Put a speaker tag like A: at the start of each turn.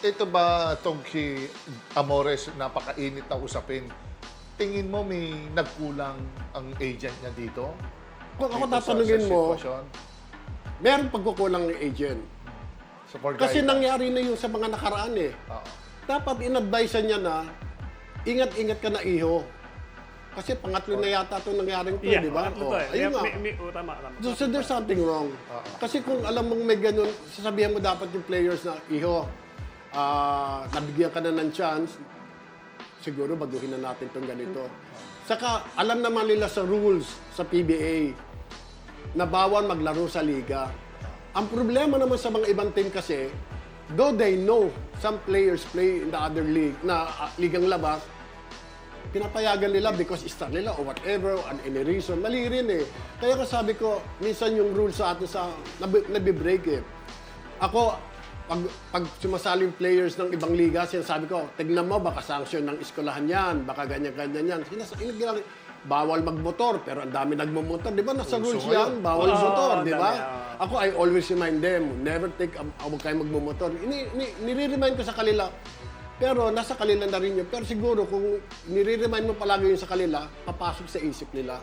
A: ito ba itong si Amores, napakainit na usapin, tingin mo may nagkulang ang agent niya dito?
B: Kung ako
A: Dito sa-
B: tatanungin mo,
A: sitwasyon?
B: meron pagkukulang ng agent.
A: For
B: Kasi
A: guidance?
B: nangyari na yung sa mga nakaraan eh.
A: Oo.
B: Dapat in-advise niya na, ingat-ingat ka na iho. Kasi pangatlo na yata itong nangyaring to,
C: Yeah,
B: di ba?
C: ano to
B: Oh,
C: eh.
B: ayun
C: Yeah,
B: nga.
C: may, may, oh, tama, tama.
B: So, so there's something wrong. Kasi kung alam mong may ganun, sasabihan mo dapat yung players na, iho, ah, nabigyan ka na ng chance, siguro baguhin na natin itong ganito. Saka, alam naman nila sa rules sa PBA na bawal maglaro sa liga. Ang problema naman sa mga ibang team kasi, though they know some players play in the other league, na ah, ligang labas, pinapayagan nila because star nila or whatever, and any reason. Mali rin eh. Kaya ka sabi ko, minsan yung rule sa atin sa, nabi, nabibreak eh. Ako, pag, pag sumasali yung players ng ibang liga, sinasabi ko, tignan mo, baka sanction ng eskolahan yan, baka ganyan-ganyan yan. Sinas, inag- bawal magmotor, pero ang dami nagmumotor. Di ba nasa rules yan? Bawal
C: Oo,
B: motor, di ba? Ako, I always remind them, never take, um, huwag kayo magmumotor. Ini, ini, nire-remind ko sa kanila, pero nasa kanila na rin yun. Pero siguro kung nire-remind mo palagi yun sa kanila, papasok sa isip nila.